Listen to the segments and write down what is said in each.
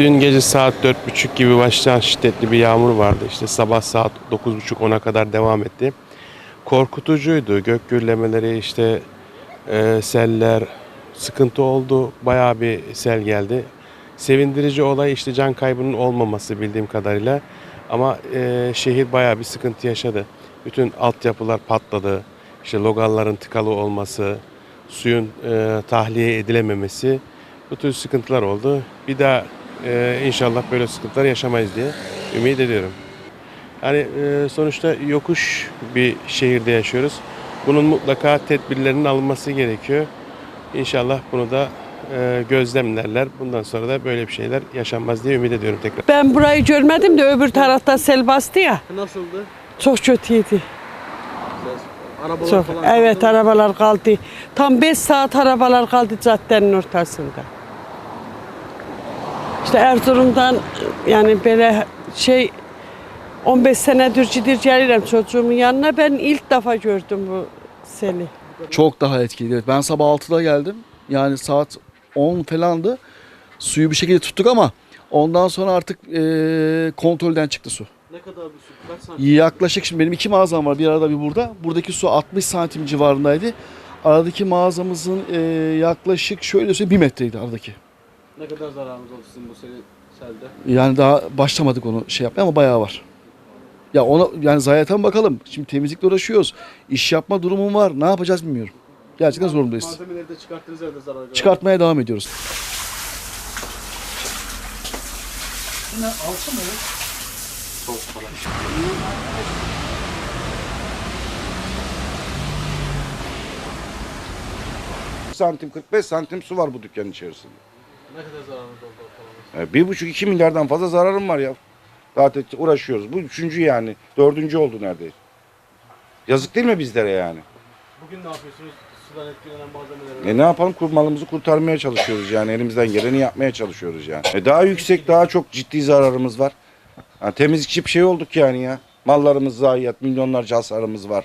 Dün gece saat 4.30 gibi başlayan şiddetli bir yağmur vardı. İşte sabah saat 9.30-10'a kadar devam etti. Korkutucuydu. Gök gürlemeleri işte e, seller sıkıntı oldu. Bayağı bir sel geldi. Sevindirici olay işte can kaybının olmaması bildiğim kadarıyla. Ama e, şehir bayağı bir sıkıntı yaşadı. Bütün altyapılar patladı. İşte logalların tıkalı olması, suyun e, tahliye edilememesi bu tür sıkıntılar oldu. Bir daha e, inşallah böyle sıkıntılar yaşamayız diye ümit ediyorum. Yani e, sonuçta yokuş bir şehirde yaşıyoruz. Bunun mutlaka tedbirlerinin alınması gerekiyor. İnşallah bunu da e, gözlemlerler. Bundan sonra da böyle bir şeyler yaşanmaz diye ümit ediyorum tekrar. Ben burayı görmedim de öbür tarafta sel bastı ya. Nasıldı? Çok kötüydü. Arabalar Çok. falan Evet kaldı. arabalar kaldı. Tam 5 saat arabalar kaldı caddenin ortasında. İşte Erzurum'dan yani böyle şey 15 senedir cidir gelirim çocuğumun yanına. Ben ilk defa gördüm bu seli. Çok daha etkili. Evet, ben sabah 6'da geldim. Yani saat 10 falandı. Suyu bir şekilde tuttuk ama ondan sonra artık eee, kontrolden çıktı su. Ne kadar bir su? Kaç santim? Yaklaşık şimdi benim iki mağazam var bir arada bir burada. Buradaki su 60 santim civarındaydı. Aradaki mağazamızın eee, yaklaşık şöyle söyleyeyim 1 metreydi aradaki. Ne kadar zararınız oldu sizin bu sene selde? Yani daha başlamadık onu şey yapmaya ama bayağı var. Ya ona yani zaten bakalım. Şimdi temizlikle uğraşıyoruz. İş yapma durumum var. Ne yapacağız bilmiyorum. Gerçekten zorundayız. Malzemeleri de çıkarttığınız yerde zarar görüyor. Çıkartmaya devam ediyoruz. santim 45 santim su var bu dükkanın içerisinde. Ne kadar zararınız oldu ortalama? Yani bir buçuk iki milyardan fazla zararım var ya. Zaten uğraşıyoruz. Bu üçüncü yani. Dördüncü oldu neredeyse. Yazık değil mi bizlere yani? Bugün ne yapıyorsunuz? Sudan etkilenen malzemeleri. E ne yapalım? Kurmalımızı kurtarmaya çalışıyoruz yani. Elimizden geleni yapmaya çalışıyoruz yani. E daha yüksek, daha çok ciddi zararımız var. Ha, temizlikçi bir şey olduk yani ya. Mallarımız zayiat, milyonlarca hasarımız var.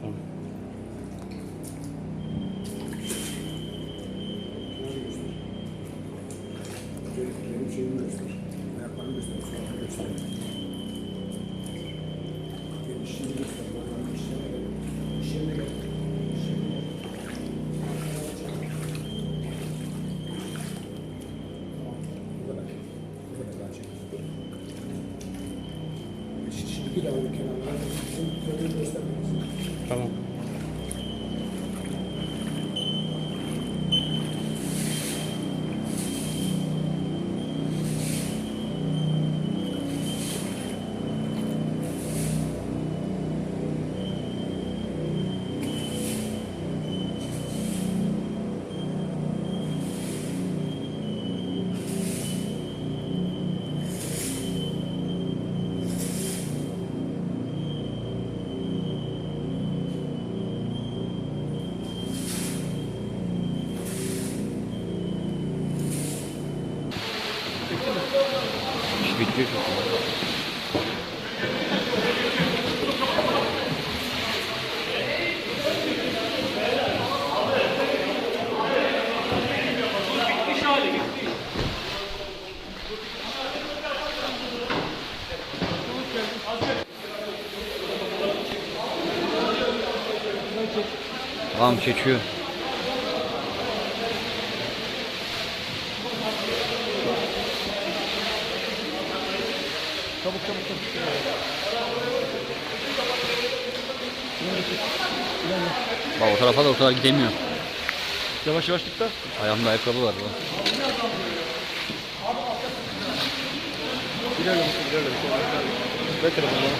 Tamam. Tamam çekiyor. Çabuk çabuk çabuk. Bak o tarafa da o kadar gidemiyor. Yavaş yavaş git de. Ayağımda ayakkabı var. Lan. İlerle bakın ilerle. Bekle bakalım.